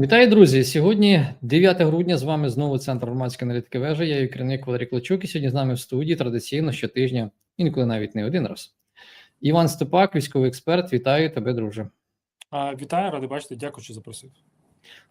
Вітаю, друзі! Сьогодні 9 грудня. З вами знову центр громадської аналітики вежа. Я її керівник Валерій Клочук. І сьогодні з нами в студії традиційно щотижня, інколи навіть не один раз. Іван Степак, військовий експерт. Вітаю тебе, друже. А, Вітаю, радий бачити. Дякую, що запросив.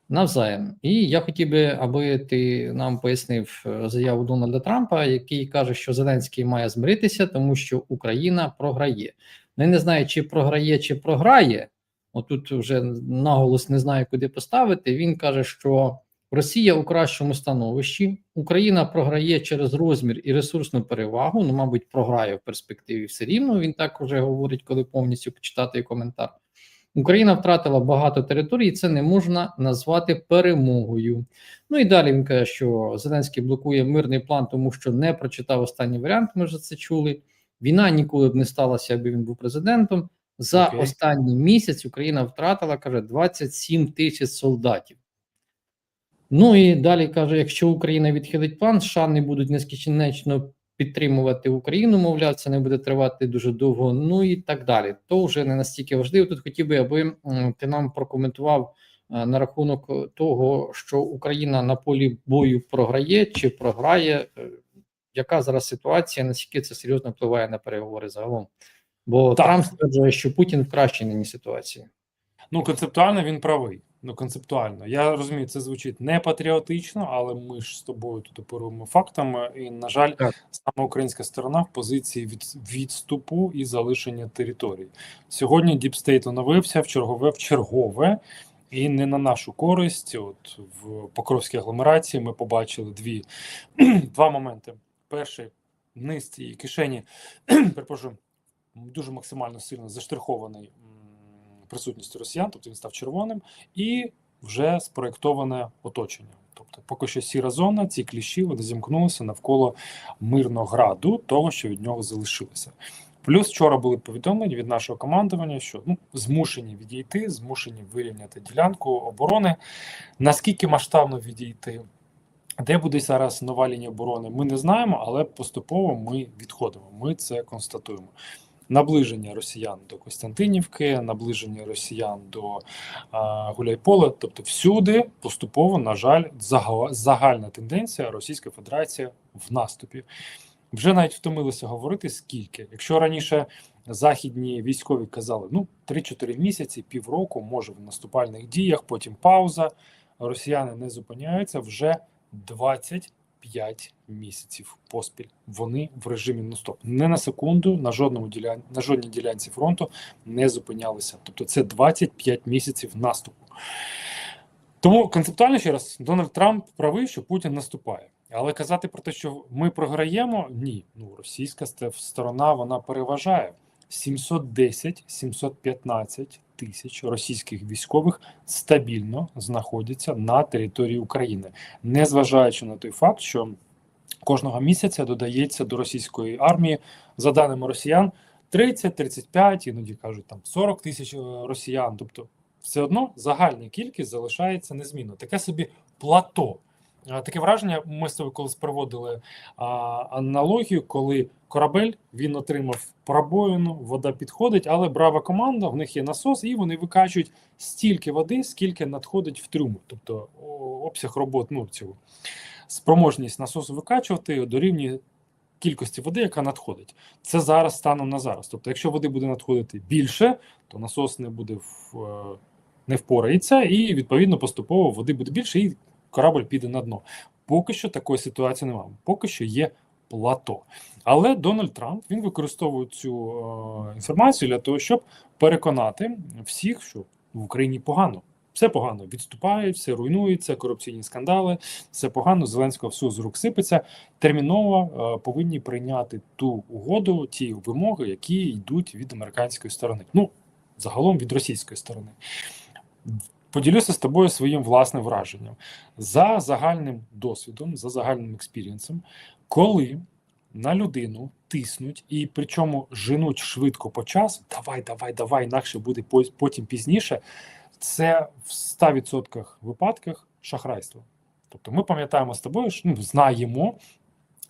Навзаєм. І я хотів би, аби ти нам пояснив е, заяву Дональда Трампа, який каже, що Зеленський має змиритися, тому що Україна програє. Ну, не знаю, чи програє, чи програє. Отут вже наголос не знаю, куди поставити. Він каже, що Росія у кращому становищі, Україна програє через розмір і ресурсну перевагу. Ну, мабуть, програє в перспективі все рівно. Він так вже говорить, коли повністю почитати коментар. Україна втратила багато територій, і це не можна назвати перемогою. Ну і далі він каже, що Зеленський блокує мирний план, тому що не прочитав останній варіант. Ми вже це чули. Війна ніколи б не сталася, якби він був президентом. За Окей. останній місяць Україна втратила, каже, 27 тисяч солдатів. Ну і далі каже: якщо Україна відхилить план, США не будуть нескінченно підтримувати Україну, мовляв, це не буде тривати дуже довго. Ну і так далі. То вже не настільки важливо. Тут хотів би, аби ти нам прокоментував е, на рахунок того, що Україна на полі бою програє чи програє. Е, Яка зараз ситуація? Наскільки це серйозно впливає на переговори загалом? Бо Так. Трамп стверджує, що Путін в кращій нині ситуації. Ну, концептуально він правий. Ну, концептуально. Я розумію, це звучить не патріотично, але ми ж з тобою тут оперуємо фактами. І, на жаль, Так. саме українська сторона в позиції від, відступу і залишення територій. Сьогодні Діпстейт оновився в чергове в чергове. І не на нашу користь. От в Покровській агломерації ми побачили дві два моменти. Перший низ цієї кишені, перепрошую, дуже максимально сильно заштрихований присутністю росіян, тобто він став червоним, і вже спроєктоване оточення. Тобто, поки що сіра зона, ці кліщі вони зімкнулися навколо мирнограду, того, що від нього залишилося. Плюс вчора були повідомлення від нашого командування, що ну змушені відійти, змушені вирівняти ділянку оборони. Наскільки масштабно відійти? Де буде зараз нова лінія оборони? Ми не знаємо, але поступово ми відходимо. Ми це констатуємо. Наближення росіян до Костянтинівки, наближення росіян до а, Гуляйполя, тобто всюди поступово, на жаль, загал- загальна тенденція Російської Федерації в наступі. Вже навіть втомилися говорити скільки. Якщо раніше західні військові казали, ну 3-4 місяці, півроку, може в наступальних діях, потім пауза. Росіяни не зупиняються вже 25 місяців поспіль. Вони в режимі нон-стоп. Не на секунду, на жодному ділян... на жодній ділянці фронту не зупинялися. Тобто це 25 місяців наступу. Тому концептуально ще раз Дональд Трамп правий, що Путін наступає. Але казати про те, що ми програємо, ні. Ну російська ст- сторона вона переважає 710-715 тисяч російських військових стабільно знаходяться на території України, незважаючи на той факт, що кожного місяця додається до російської армії, за даними росіян, 30-35, іноді кажуть там 40 тисяч е, росіян. Тобто, все одно загальна кількість залишається незмінно. Таке собі плато. Таке враження, ми з тобою колись проводили аналогію, коли корабель він отримав пробоїну, вода підходить, але брава команда, в них є насос, і вони викачують стільки води, скільки надходить в трюм. Тобто обсяг робот, ну цього спроможність насосу викачувати дорівнює кількості води, яка надходить. Це зараз станом на зараз. Тобто, якщо води буде надходити більше, то насос не буде в, е, не впорається, і відповідно поступово води буде більше, і корабль піде на дно. Поки що такої ситуації немає. Поки що є плато. Але Дональд Трамп він використовує цю е, інформацію для того, щоб переконати всіх, що в Україні погано. Все погано відступають, все руйнується, корупційні скандали, все погано. Зеленського все з рук сипеться. Терміново е, повинні прийняти ту угоду, ті вимоги, які йдуть від американської сторони. Ну загалом від російської сторони. Поділюся з тобою своїм власним враженням за загальним досвідом, за загальним експірієнсом, коли на людину тиснуть і причому женуть швидко по часу, давай, давай, давай, інакше буде потім пізніше. Це в 100% випадках шахрайство. Тобто ми пам'ятаємо з тобою, ну, знаємо,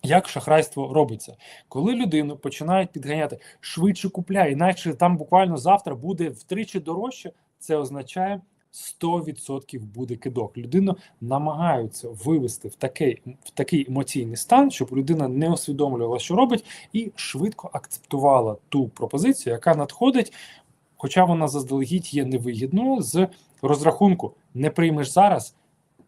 як шахрайство робиться. Коли людину починають підганяти швидше купляй, інакше там буквально завтра буде втричі дорожче, це означає 100% буде кидок. Людину намагаються вивести в такий, в такий емоційний стан, щоб людина не усвідомлювала, що робить, і швидко акцептувала ту пропозицію, яка надходить, хоча вона заздалегідь є невигідною з розрахунку: не приймеш зараз,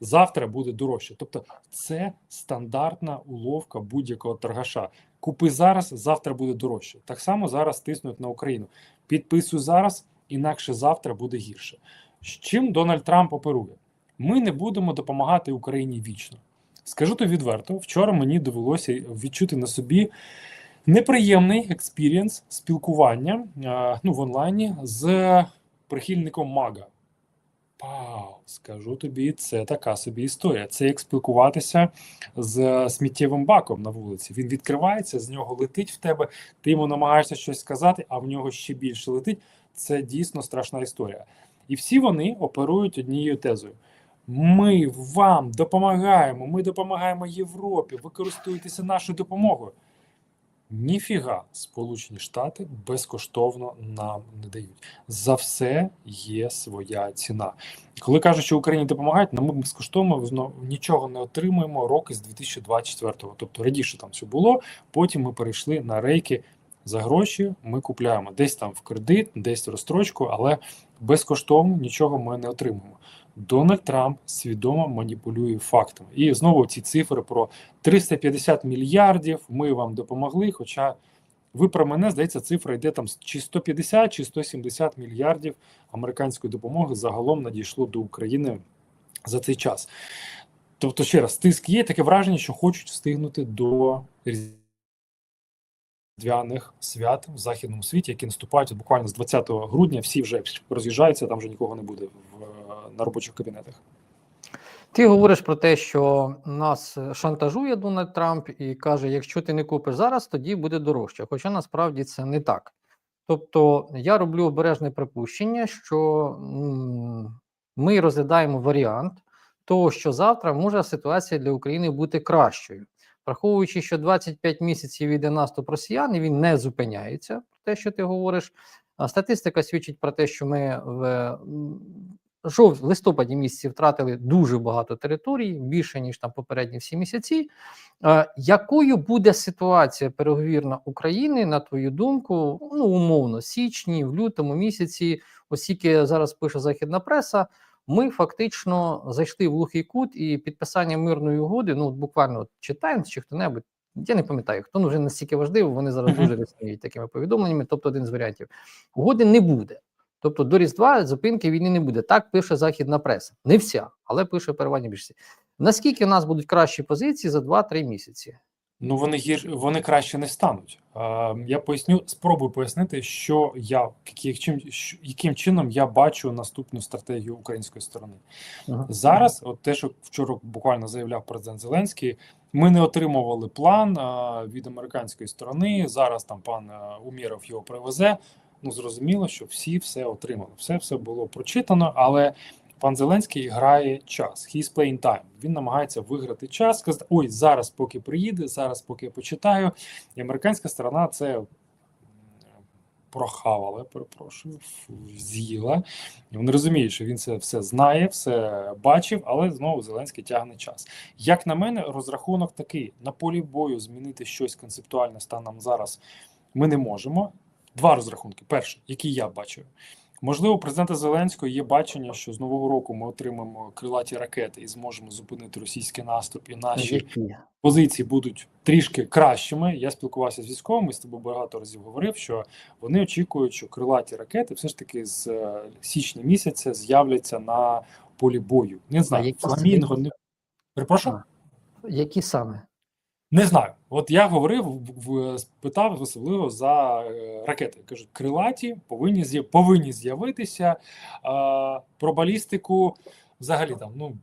завтра буде дорожче. Тобто, це стандартна уловка будь-якого торгаша. Купи зараз, завтра буде дорожче. Так само зараз тиснуть на Україну. Підписуй зараз, інакше завтра буде гірше. З чим Дональд Трамп оперує? Ми не будемо допомагати Україні вічно. Скажу то відверто, вчора мені довелося відчути на собі неприємний експірієнс спілкування ну, в онлайні з прихильником Мага. Пау, скажу тобі, це така собі історія. Це як спілкуватися з сміттєвим баком на вулиці. Він відкривається, з нього летить в тебе, ти йому намагаєшся щось сказати, а в нього ще більше летить. Це дійсно страшна історія. І всі вони оперують однією тезою. Ми вам допомагаємо, ми допомагаємо Європі, ви користуєтеся нашою допомогою. Ніфіга, Сполучені Штати безкоштовно нам не дають. За все є своя ціна. Коли кажуть, що Україні допомагають, ми безкоштовно нічого не отримуємо роки з 2024-го. Тобто раніше там все було, потім ми перейшли на рейки за гроші. Ми купляємо десь там в кредит, десь в розстрочку, але безкоштовно нічого ми не отримуємо. Дональд Трамп свідомо маніпулює фактами. І знову ці цифри про 350 мільярдів. Ми вам допомогли. Хоча ви про мене здається, цифра йде там чи 150, чи 170 мільярдів американської допомоги загалом надійшло до України за цей час. Тобто, ще раз, тиск є таке враження, що хочуть встигнути до різдвяних свят в західному світі, які наступають буквально з 20 грудня. Всі вже роз'їжджаються, там вже нікого не буде в, на робочих кабінетах. Ти говориш про те, що нас шантажує Дональд Трамп і каже: якщо ти не купиш зараз, тоді буде дорожче. Хоча насправді це не так. Тобто я роблю обережне припущення, що ми розглядаємо варіант того, що завтра може ситуація для України бути кращою, враховуючи, що 25 місяців іде наступ росіян, і він не зупиняється. Про те, що ти говориш, статистика свідчить про те, що ми в м, жов листопаді місяці втратили дуже багато територій, більше ніж там попередні всі місяці. Якою буде ситуація переговірна України, на твою думку, ну умовно, січні, в лютому місяці, оскільки зараз пише західна преса, ми фактично зайшли в глухий кут і підписання мирної угоди. Ну, буквально чи Таймс, чи хто-небудь. Я не пам'ятаю, хто ну, вже настільки важливо, вони зараз дуже різніють такими повідомленнями. Тобто, один з варіантів угоди не буде. Тобто до Різдва зупинки війни не буде. Так пише західна преса. Не вся, але пише переважні більшості. Наскільки в нас будуть кращі позиції за 2-3 місяці? Ну вони гір вони краще не стануть. Е, я поясню, спробую пояснити, що я яким, яким чином я бачу наступну стратегію української сторони. Ага. Зараз, от те, що вчора буквально заявляв президент Зеленський, ми не отримували план а, від американської сторони. Зараз там пан а, Умєров його привезе. Ну зрозуміло, що всі все отримали. Все все було прочитано, але пан Зеленський грає час. He's playing time. Він намагається виграти час. Сказати, ой, зараз, поки приїде, зараз, поки я почитаю. І американська сторона це прохавала, перепрошую, з'їла. Вони розуміють, що він це все знає, все бачив, але знову Зеленський тягне час. Як на мене, розрахунок такий: на полі бою змінити щось концептуальне станом зараз ми не можемо. Два розрахунки. Перший, який я бачу. Можливо, у президента Зеленського є бачення, що з нового року ми отримаємо крилаті ракети і зможемо зупинити російський наступ, і наші позиції будуть трішки кращими. Я спілкувався з військовими, з тобою багато разів говорив, що вони очікують, що крилаті ракети все ж таки з е, січня місяця з'являться на полі бою. Не знаю, фламінго не перепрошую. Які саме? Не знаю. От я говорив, в- в- спитав особливо за е, ракети. Кажуть, крилаті повинні повинні з'явитися. Про балістику взагалі там, ну.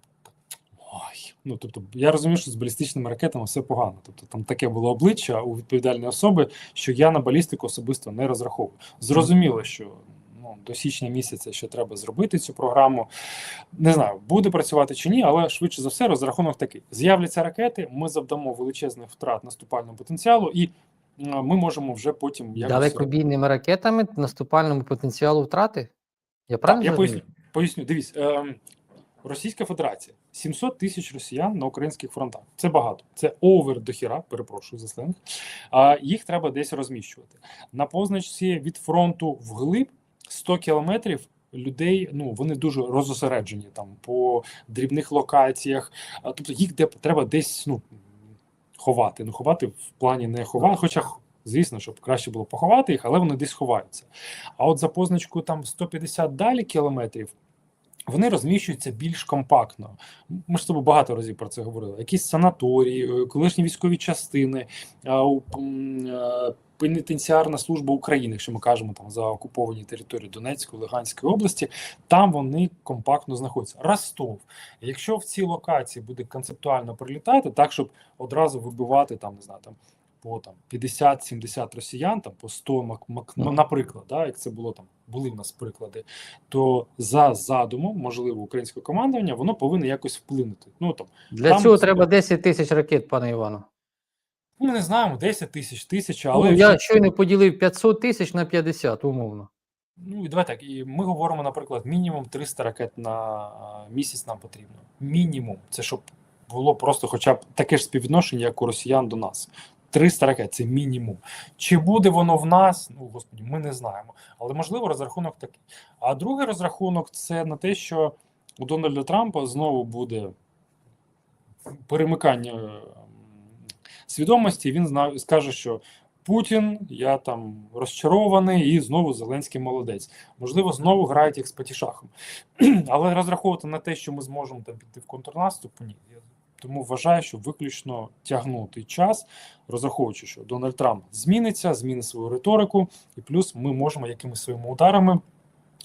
Ой, ну тобто, я розумію, що з балістичними ракетами все погано. Тобто там таке було обличчя у відповідальної особи, що я на балістику особисто не розраховую. Зрозуміло, що до січня місяця ще треба зробити цю програму. Не знаю, буде працювати чи ні, але швидше за все, розрахунок такий: з'являться ракети, ми завдамо величезних втрат наступального потенціалу, і ми можемо вже потім якось Далекобійними ракетами наступальному потенціалу втрати? Я правильно я поясню. поясню. Дивись, ем, Російська Федерація 700 тисяч росіян на українських фронтах. Це багато. Це овер до хіра, перепрошую за сленг. А їх треба десь розміщувати. На позначці від фронту вглиб 100 кілометрів. Людей ну вони дуже розосереджені там по дрібних локаціях. Тобто їх де треба десь ну ховати. Ну ховати в плані не ховати, хоча звісно, щоб краще було поховати їх, але вони десь ховаються. А от за позначку там 150 далі кілометрів. Вони розміщуються більш компактно. Ми ж з тобою багато разів про це говорили. Якісь санаторії, е, колишні військові частини, е, пенітенціарна служба України, якщо ми кажемо там за окуповані території Донецької, Луганської області, там вони компактно знаходяться. Ростов. Якщо в цій локації буде концептуально прилітати, так щоб одразу вибивати там, не знаю, там по там 50-70 росіян, там по 100, мак- мак- ну, наприклад, да, як це було там, були в нас приклади, то за задумом, можливо, українського командування, воно повинно якось вплинути. Ну там Для Там цього треба 10 тисяч ракет, пане Івану. Ну, ми не знаємо, 10 тисяч, тисяча, але ну, я щойно поділив 500 тисяч на 50, умовно. Ну і давай так. І ми говоримо, наприклад, мінімум 300 ракет на місяць нам потрібно. Мінімум. Це щоб було просто хоча б таке ж співвідношення, як у росіян до нас. 300 ракет це мінімум. Чи буде воно в нас? Ну господі, ми не знаємо. Але можливо розрахунок такий. А другий розрахунок це на те, що у Дональда Трампа знову буде перемикання свідомості. Він зна- скаже, що Путін, я там розчарований, і знову Зеленський молодець. Можливо, знову грають як з патішахом. Але розраховувати на те, що ми зможемо там піти в контрнаступ, ні. Тому вважаю, що виключно тягнути час, розраховуючи, що Дональд Трамп зміниться, змінить свою риторику, і плюс ми можемо якимись своїми ударами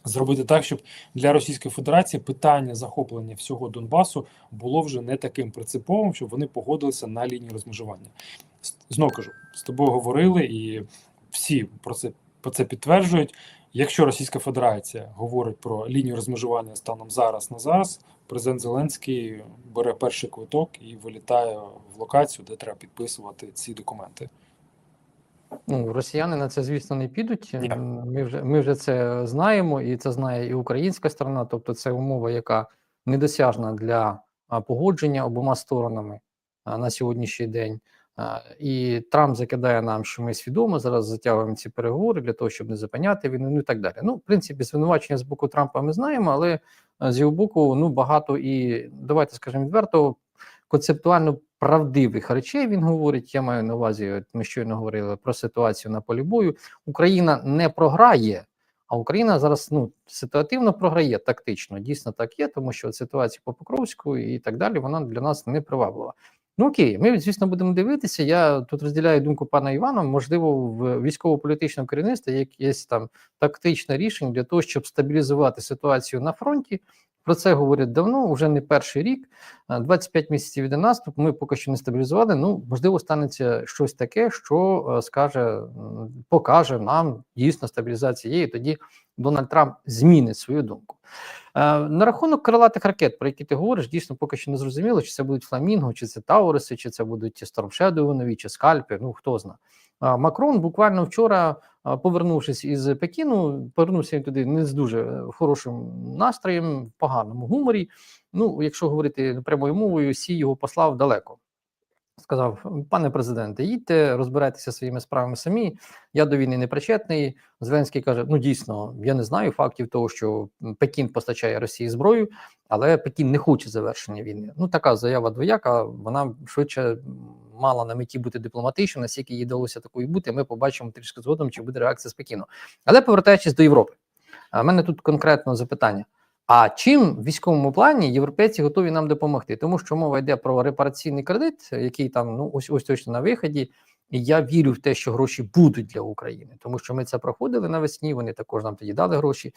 зробити так, щоб для Російської Федерації питання захоплення всього Донбасу було вже не таким принциповим, щоб вони погодилися на лінії розмежування. С- Знов кажу, з тобою говорили, і всі про це про це підтверджують. Якщо Російська Федерація говорить про лінію розмежування станом зараз на зараз, президент Зеленський бере перший квиток і вилітає в локацію, де треба підписувати ці документи. Ну, росіяни на це, звісно, не підуть. Ми вже, ми вже це знаємо, і це знає і українська сторона. Тобто, це умова, яка недосяжна для погодження обома сторонами на сьогоднішній день. І Трамп закидає нам, що ми свідомо зараз затягуємо ці переговори для того, щоб не зупиняти війну, ну і так далі. Ну, в принципі, звинувачення з боку Трампа ми знаємо, але з його боку, ну багато і давайте скажемо відверто, концептуально правдивих речей він говорить. Я маю на увазі, ми щойно говорили про ситуацію на полі бою. Україна не програє, а Україна зараз ну ситуативно програє тактично. Дійсно так є, тому що ситуація по Покровську і так далі вона для нас не приваблива. Ну окей, ми звісно будемо дивитися. Я тут розділяю думку пана Івана. Можливо, в військово-політичному керівництві якесь там тактичне рішення для того, щоб стабілізувати ситуацію на фронті. Про це говорять давно, вже не перший рік. А, 25 місяців іде наступ. Ми поки що не стабілізували. Ну можливо, станеться щось таке, що е, скаже, покаже нам дійсно стабілізація є, і тоді Дональд Трамп змінить свою думку. Е, На рахунок крилатих ракет, про які ти говориш, дійсно поки що не зрозуміло, чи це будуть фламінго, чи це Тауруси, чи це будуть Стормшедови нові, чи скальпи. Ну хто знає. Макрон буквально вчора, повернувшись із Пекіну, повернувся туди не з дуже е, хорошим настроєм, в поганому гуморі. Ну, якщо говорити прямою мовою, сі його послав далеко. Сказав: пане президенте, їдьте, розбирайтеся своїми справами самі. Я до війни не причетний. Зеленський каже: ну дійсно, я не знаю фактів того, що Пекін постачає Росії зброю, але Пекін не хоче завершення війни. Ну така заява двояка. Вона швидше мала на меті бути дипломатичною, наскільки їй вдалося такою бути. Ми побачимо трішки згодом, чи буде реакція з Пекіну. Але повертаючись до Європи, а мене тут конкретно запитання. А чим в військовому плані європейці готові нам допомогти? Тому що мова йде про репараційний кредит, який там ну ось ось точно на виході. І я вірю в те, що гроші будуть для України, тому що ми це проходили навесні. Вони також нам тоді дали гроші.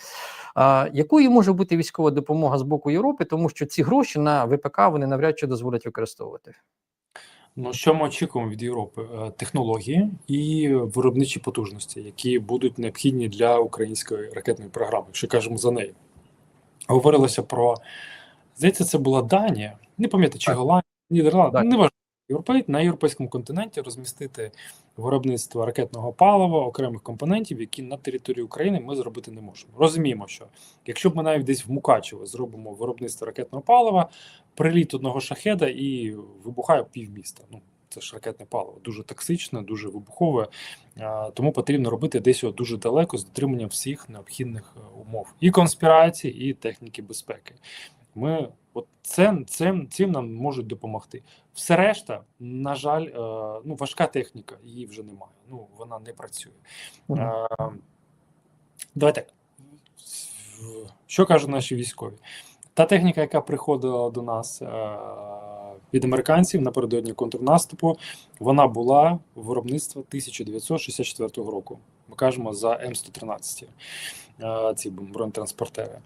А, якою може бути військова допомога з боку Європи, тому що ці гроші на ВПК вони навряд чи дозволять використовувати. Ну, що ми очікуємо від Європи? Е, Технології і виробничі потужності, які будуть необхідні для української ракетної програми, якщо кажемо за неї. Говорилося про, здається, це була Данія, не пам'ятаю, чи Голландія, Нідерланди, не важливо. Європей на європейському континенті розмістити виробництво ракетного палива, окремих компонентів, які на території України ми зробити не можемо. Розуміємо, що якщо б ми навіть десь в Мукачево зробимо виробництво ракетного палива, приліт одного шахеда і вибухає півміста. Ну це ж ракетне паливо, дуже токсичне, дуже вибухове, тому потрібно робити десь його дуже далеко з дотриманням всіх необхідних е, умов і конспірації, і техніки безпеки. Ми от це, це цим нам можуть допомогти. Все решта, на жаль, е, ну важка техніка, її вже немає. Ну вона не працює. Е, Давайте так. Що кажуть наші військові? Та техніка, яка приходила до нас е, від американців напередодні контрнаступу, вона була виробництва 1964 року. Ми кажемо за М113, е, ці бронетранспортери.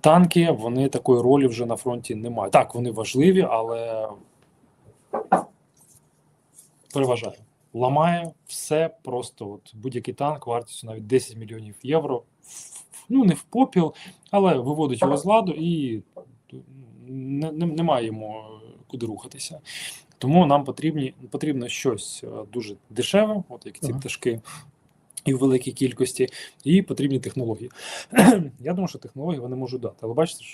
Танки вони такої ролі вже на фронті не мають. Так, вони важливі, але переважає. Ламає все просто. От будь-який танк вартістю навіть 10 мільйонів євро. Ну, не в попіл, але виводить його з ладу і не, не, немає йому куди рухатися. Тому нам потрібні, потрібно щось е, дуже дешеве, от як ці Ага. пташки, і в великій кількості, і потрібні технології. Я думаю, що технології вони можуть дати. Але бачите,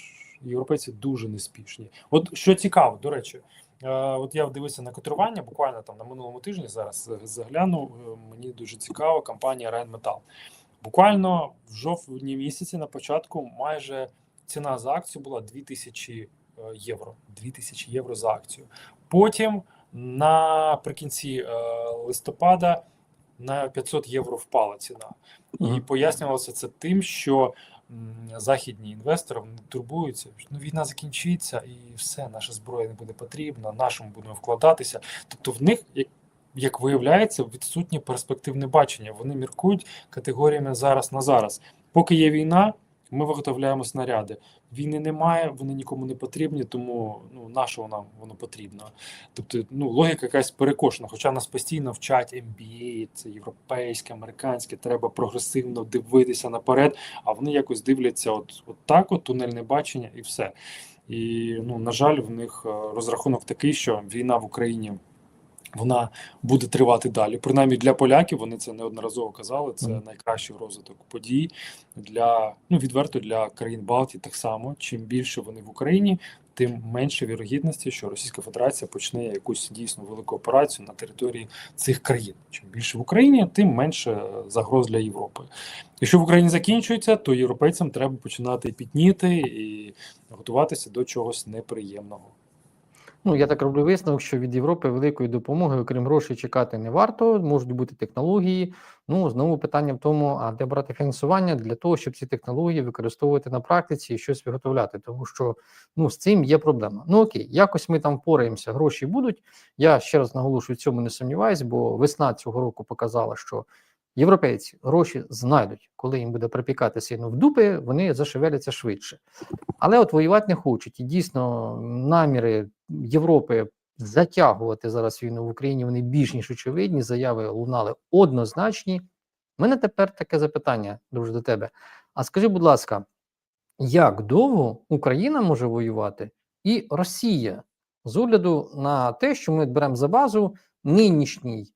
європейці дуже неспішні. От що цікаво, до речі, е, от я дивився на котирування буквально там на минулому тижні. Зараз загляну. е, Мені дуже цікаво компанія Rheinmetall. Буквально в жовтні місяці на початку майже ціна за акцію була 2000 е, євро. 2000 євро за акцію. Потім наприкінці е, листопада на 500 євро впала ціна. І пояснювалося це тим, що західні інвестори вони турбуються. що, Ну, війна закінчиться і все, наша зброя не буде потрібна, нашому будемо вкладатися. Тобто в них, як, як виявляється, відсутнє перспективне бачення. Вони міркують категоріями зараз на зараз. Поки є війна, ми виготовляємо снаряди. Війни немає, вони нікому не потрібні, тому ну на що нам воно потрібно? Тобто, ну логіка якась перекошена. Хоча нас постійно вчать MBA, це європейське, американське, треба прогресивно дивитися наперед, а вони якось дивляться, от, от так, от тунельне бачення, і все. І ну на жаль, в них е, розрахунок такий, що війна в Україні. Вона буде тривати далі. Принаймні для поляків вони це неодноразово казали. Це найкращий розвиток подій для ну відверто для країн Балтії. Так само, чим більше вони в Україні, тим менше вірогідності, що Російська Федерація почне якусь дійсно велику операцію на території цих країн. Чим більше в Україні, тим менше е, загроз для Європи. Якщо в Україні закінчується, то європейцям треба починати пітніти і готуватися до чогось неприємного. Ну, я так роблю висновок, що від Європи великої допомоги, окрім грошей, чекати не варто. Можуть бути технології. Ну, знову питання в тому, а де брати фінансування для того, щоб ці технології використовувати на практиці і щось виготовляти. Тому що ну, з цим є проблема. Ну окей, якось ми там впораємося, гроші будуть. Я ще раз наголошую, в цьому не сумніваюсь, бо весна цього року показала, що європейці гроші знайдуть, коли їм буде припікати сильно в дупи, вони зашевеляться швидше. Але от воювати не хочуть. І дійсно наміри Європи затягувати зараз війну в Україні, вони більш ніж очевидні. Заяви лунали однозначні. У мене тепер таке запитання, друже, до тебе. А скажи, будь ласка, як довго Україна може воювати і Росія з огляду на те, що ми беремо за базу нинішній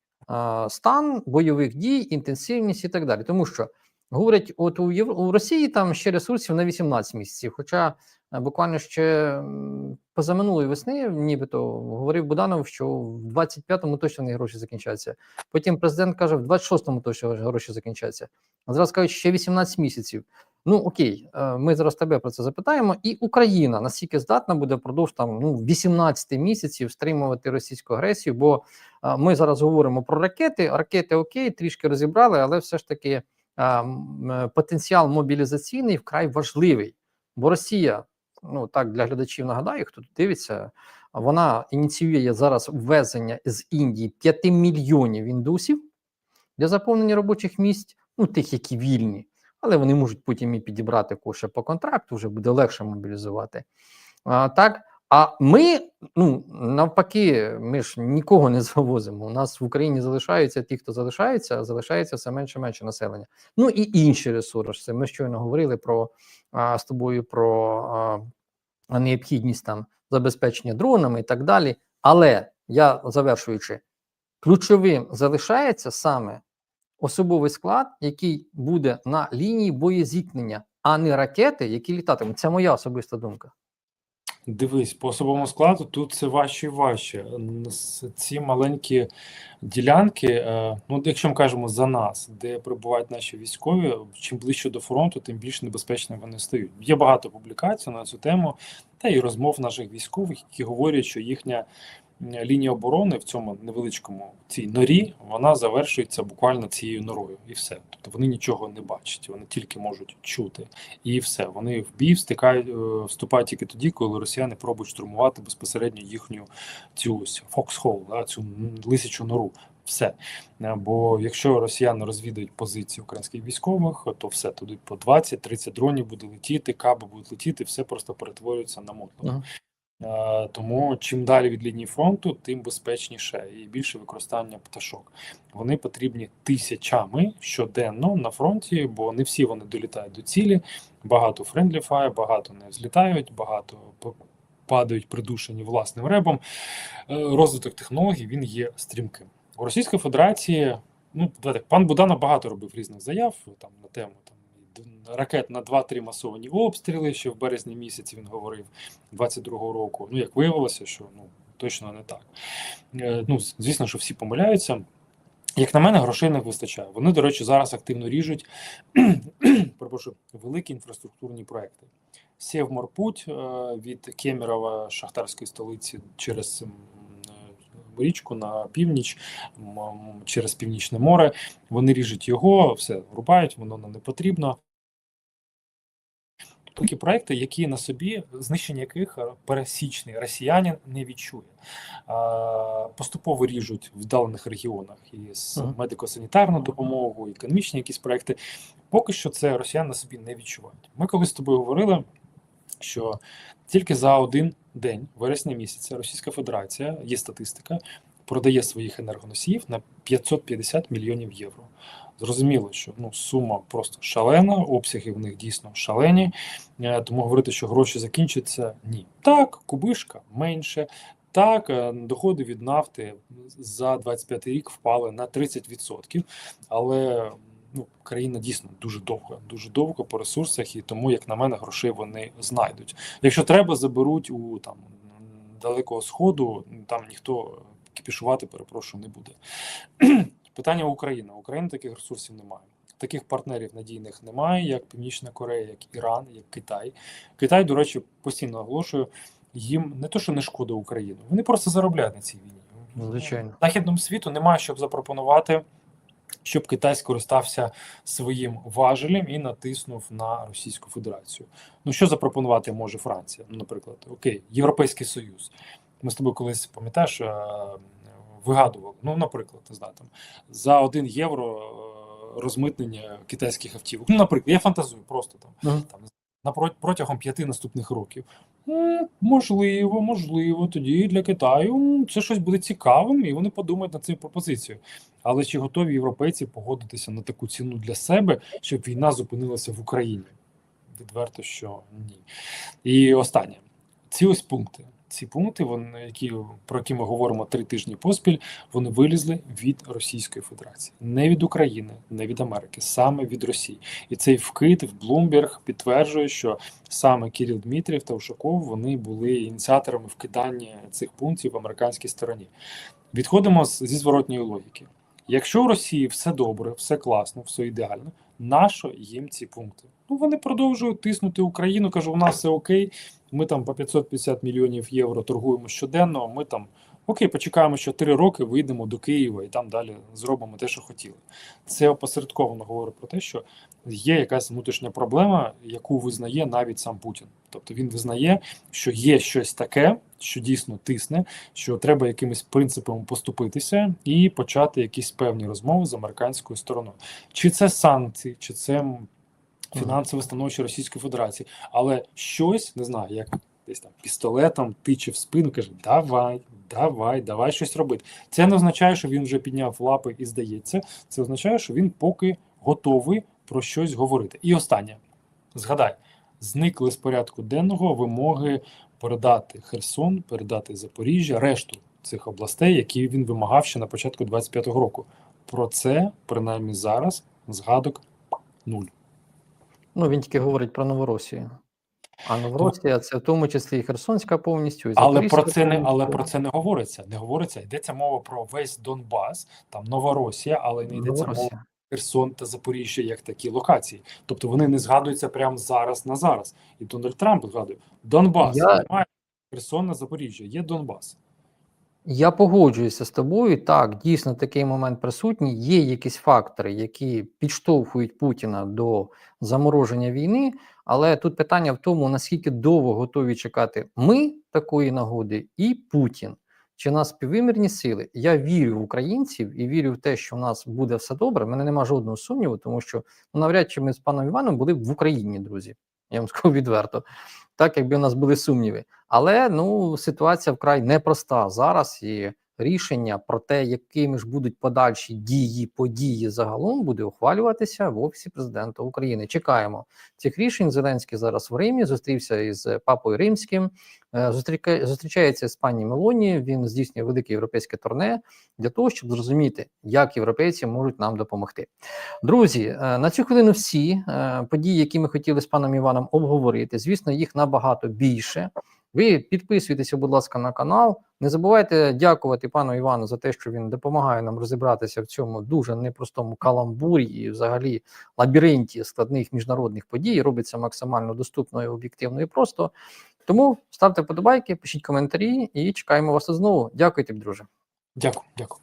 стан бойових дій, інтенсивність і так далі. Тому що говорять, от у, Євро... у Росії там ще ресурсів на 18 місяців. Хоча е, буквально ще позаминулої весни, нібито говорив Буданов, що в 25-му точно не гроші закінчаться. Потім президент каже, в 26-му точно гроші закінчаться. А зараз кажуть, ще 18 місяців. Ну окей, е, ми зараз тебе про це запитаємо. І Україна наскільки здатна буде впродовж там ну 18 місяців стримувати російську агресію? Бо е, ми зараз говоримо про ракети. Ракети окей, трішки розібрали, але все ж таки е, потенціал мобілізаційний вкрай важливий. Бо Росія, ну так для глядачів нагадаю, хто тут дивиться, вона ініціює зараз ввезення з Індії 5 мільйонів індусів для заповнення робочих місць, ну тих, які вільні але вони можуть потім і підібрати коше по контракту, вже буде легше мобілізувати. А, так, а ми, ну навпаки, ми ж нікого не завозимо. У нас в Україні залишаються ті, хто залишається, а залишається все менше менше населення. Ну і інші ресурси. Ми щойно говорили про а, з тобою про а, необхідність там забезпечення дронами і так далі. Але я завершуючи, ключовим залишається саме особовий склад, який буде на лінії боєзіткнення, а не ракети, які літатимуть. Це моя особиста думка. Дивись, по особовому складу тут це важче і важче. Ці маленькі ділянки, е, ну якщо ми кажемо за нас, де перебувають наші військові, чим ближче до фронту, тим більш небезпечними вони стають. Є багато публікацій на цю тему, та й розмов наших військових, які говорять, що їхня лінія оборони в цьому невеличкому цій норі вона завершується буквально цією норою, і все. Тобто вони нічого не бачать, вони тільки можуть чути і все. Вони в бій встикають, е, вступають тільки тоді, коли росіяни пробують штурмувати безпосередньо їхню цю фоксхол, да, цю лисячу нору. Все. Е, Бо якщо росіяни розвідають позиції українських військових, то все туди по 20-30 дронів буде летіти, каби будуть летіти, все просто перетворюється на мотлох. Е, Тому чим далі від лінії фронту, тим безпечніше і більше використання пташок. Вони потрібні тисячами щоденно на фронті, бо не всі вони долітають до цілі. Багато френдлі фає, багато не злітають, багато падають придушені власним ребом. Е, Розвиток технологій він є стрімким. У Російської Федерації, ну давайте, пан Буданов багато робив різних заяв там на тему там ракет на 2-3 масовані обстріли. Ще в березні місяці він говорив 22-го року. Ну як виявилося, що ну точно не так. Е, Ну звісно, що всі помиляються. Як на мене, грошей не вистачає. Вони, до речі, зараз активно ріжуть перепрошую, великі інфраструктурні проекти. Сєвморпуть е, від Кемерова шахтарської столиці через е, річку на північ, через Північне море. Вони ріжуть його, все рубають, воно нам не потрібно. Такі проекти, які на собі знищення яких пересічний росіянин не відчує. Поступово ріжуть в віддалених регіонах і з медико-санітарну допомогу, і економічні якісь проекти. Поки що це росіяни на собі не відчувають. Ми колись з тобою говорили, що тільки за один день, вересня місяця, Російська Федерація, є статистика, продає своїх енергоносіїв на 550 мільйонів євро. Зрозуміло, що ну сума просто шалена, обсяги в них дійсно шалені. Е, Тому говорити, що гроші закінчаться, ні. Так, кубишка менше. Так, е, доходи від нафти за 25 рік впали на 30%, але ну, країна дійсно дуже довга, дуже довго по ресурсах, і тому, як на мене, грошей вони знайдуть. Якщо треба, заберуть у там далекого сходу, там ніхто кіпішувати, перепрошую, не буде. Питання Україна. України таких ресурсів немає. Таких партнерів надійних немає, як Північна Корея, як Іран, як Китай. Китай, до речі, постійно оголошую, їм не то, що не шкода Україну, вони просто заробляють на цій війні. Звичайно. Західному світу немає щоб запропонувати, щоб Китай скористався своїм важелем і натиснув на Російську Федерацію. Ну що запропонувати може Франція? Ну, наприклад, окей, Європейський Союз. Ми з тобою колись пам'ятаєш, е, вигадували. Ну, наприклад, не знаю, там за 1 євро е, розмитнення китайських автівок. Ну, наприклад, я фантазую просто там Мгм. там напрот- протягом п'яти наступних років. М, Можливо, можливо, тоді для Китаю це щось буде цікавим, і вони подумають над цією пропозицією. Але чи готові європейці погодитися на таку ціну для себе, щоб війна зупинилася в Україні? Відверто, що ні. І останнє: ці ось пункти. Ці пункти, вони, які, про які ми говоримо три тижні поспіль, вони вилізли від Російської Федерації, не від України, не від Америки, саме від Росії. І цей вкид в Bloomberg підтверджує, що саме Кирил Дмитрів та Ушаков вони були ініціаторами вкидання цих пунктів в американській стороні. Відходимо зі зворотньої логіки. Якщо у Росії все добре, все класно, все ідеально, нащо їм ці пункти? Ну вони продовжують тиснути Україну. кажу, у нас все окей. Ми там по 550 мільйонів євро торгуємо щоденно. Ми там окей, почекаємо, що три роки вийдемо до Києва і там далі зробимо те, що хотіли. Це опосередковано говорить про те, що є якась внутрішня проблема, яку визнає навіть сам Путін. Тобто він визнає, що є щось таке, що дійсно тисне, що треба якимось принципом поступитися і почати якісь певні розмови з американською стороною. Чи це санкції, чи це фінансове становище Російської Федерації, але щось не знаю, як десь там пістолетом тиче в спину, каже: Давай, давай, давай щось робити. Це не означає, що він вже підняв лапи і здається. Це означає, що він поки готовий про щось говорити. І останнє, згадай, зникли з порядку денного вимоги передати Херсон, передати Запоріжжя, решту цих областей, які він вимагав ще на початку 25-го року. Про це принаймні зараз згадок нуль. Ну він тільки говорить про Новоросію. А Новоросія це в тому числі і Херсонська повністю. і Але про це не але про це не говориться. Не говориться. Йдеться мова про весь Донбас, там Новоросія, але не йдеться мова Новоросія. Херсон та Запоріжжя як такі локації. Тобто вони не згадуються прямо зараз на зараз. І Дональд Трамп згадує Донбас, Я- немає Херсон на Запоріжжя, є Донбас. Я погоджуюся з тобою. Так, дійсно такий момент присутній. Є якісь фактори, які підштовхують Путіна до замороження війни. Але тут питання в тому, наскільки довго готові чекати ми такої нагоди, і Путін. Чи нас співвимірні сили? Я вірю в українців і вірю в те, що в нас буде все добре. У мене нема жодного сумніву, тому що ну, навряд чи ми з паном Іваном були б в Україні, друзі. Я вам скажу відверто, так якби у нас були сумніви. Але ну ситуація вкрай непроста зараз, і рішення про те, якими ж будуть подальші дії, події загалом буде ухвалюватися в офісі президента України. Чекаємо цих рішень. Зеленський зараз в Римі зустрівся із папою Римським. е, Зустрічається з пані Мелоні. Він здійснює велике європейське турне для того, щоб зрозуміти, як європейці можуть нам допомогти. Друзі, е, на цю хвилину всі е, події, які ми хотіли з паном Іваном обговорити. Звісно, їх набагато більше. Ви підписуйтеся, будь ласка, на канал. Не забувайте дякувати пану Івану за те, що він допомагає нам розібратися в цьому дуже непростому каламбурі і взагалі лабіринті складних міжнародних подій. Робиться максимально доступно і об'єктивно і просто. Тому ставте подобайки, пишіть коментарі і чекаємо вас знову. Дякую тобі, друже. Дякую, дякую.